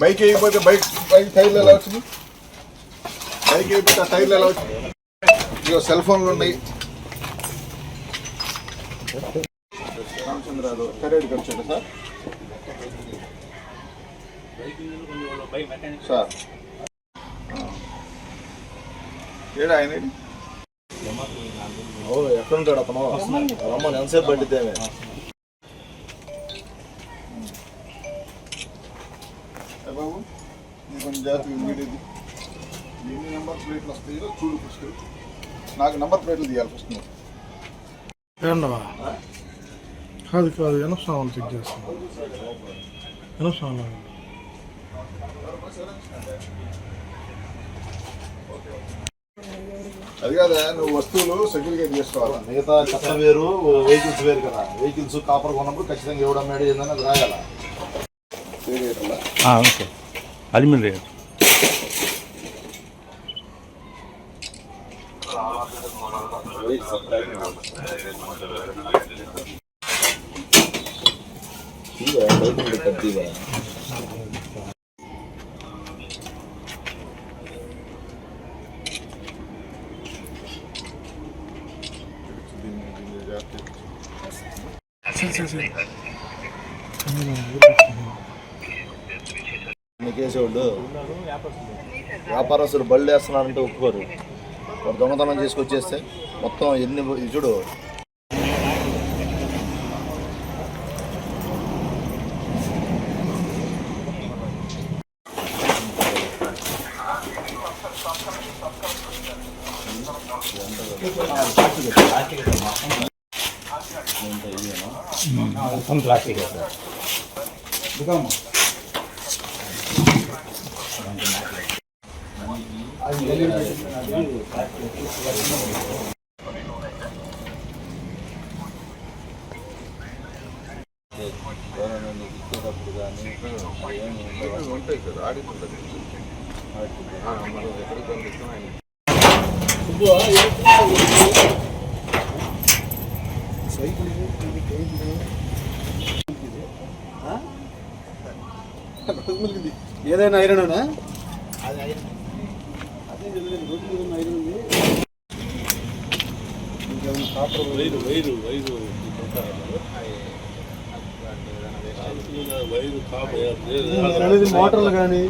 Bike వేయకపోతే bike bike టైర్లు ఎలా వచ్చింది బైక్ వేయకపోతే ఆ టైర్లు ఎలా వచ్చింది ఇగో సెల్ ఫోన్లు ఉన్నాయి. రామచంద్రాలు కరేడుకి వచ్చాడు సార్. సార్. ఏడా ఆయన? అవును ఎక్కడుంటాడు అతను? రమ్మని. ఎంతసేపు పట్టిద్దేమే కొంచెం జాగ్రత్తగా మీడియది ఎన్ని నెంబర్ ప్లేట్లు వస్తాయో చూడు ఫస్ట్ నాకు నెంబర్ ప్లేట్లు తీయాలి ఫస్ట్ నువ్వు. ఏంటవా కాదు కాదు ఎనసామాన్ చెక్ చేస్తాను. ఎనసామాన్ అది కాదా నువ్వు వస్తువులు సెక్యూరిటీ చేసుకోవాలి. మిగతా చెత్త వేరు వెహికల్స్ వేరు కదా. వెహికల్స్ కాపర్ కొన్నప్పుడు ఖచ్చితంగా ఎవడు అమ్మాడు ఏందని అది రాయాల அலுமினியம் சரி சரி சரி కేసేవాళ్ళు వ్యాపారస్తులు బళ్ళు వేస్తున్నారంటే ఒప్పుకోరు. వాడు దొంగతనం చేసుకొచ్చేస్తే మొత్తం ఎన్ని చూడు. మొత్తం ప్లాస్టిక్ సార్ ఉంటాయి కదా ఆడిట్ ఉంటుంది ఏదైనా iron wire wire wire. Wire మోటార్లు కానీ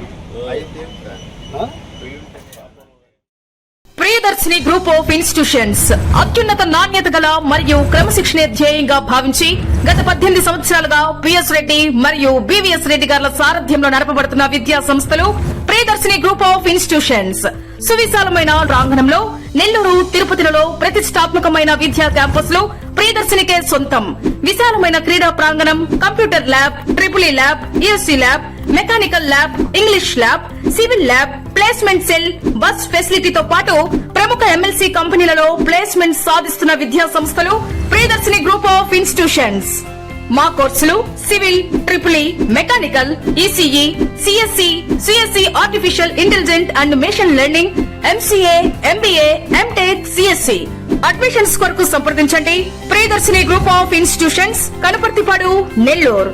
ప్రియదర్శిని గ్రూప్ ఆఫ్ ఇన్స్టిట్యూషన్స్. అత్యున్నత నాణ్యత గల మరియు క్రమశిక్షణ ధ్యేయంగా భావించి గత పద్దెనిమిది సంవత్సరాలుగా పిఎస్ రెడ్డి మరియు బివిఎస్ రెడ్డి గారుల సారథ్యంలో నడపబడుతున్న విద్యా సంస్థలు ప్రియదర్శిని గ్రూప్ ఆఫ్ ఇన్స్టిట్యూషన్స్. సువిశాలమైన ప్రాంగణంలో నెల్లూరు తిరుపతిలలో ప్రతిష్టాత్మకమైన విద్యా క్యాంపస్లు ప్రియదర్శినికే సొంతం. విశాలమైన క్రీడా ప్రాంగణం computer lab triple lab ESC lab mechanical lab English lab civil lab placement cell bus ఫెసిలిటీతో పాటు ప్రముఖ ఎమ్మెల్సీ కంపెనీలలో ప్లేస్మెంట్ సాధిస్తున్న విద్యా సంస్థలు ప్రియదర్శిని గ్రూప్ ఆఫ్ ఇన్స్టిట్యూషన్స్. మా కోర్సులు civil triple E mechanical ECE CSC CSC artificial intelligent and machine learning MCA MBA MTech CSC. Admissions కొరకు సంప్రదించండి. Priyadarshini group of institutions Kanuparthipadu Nellore.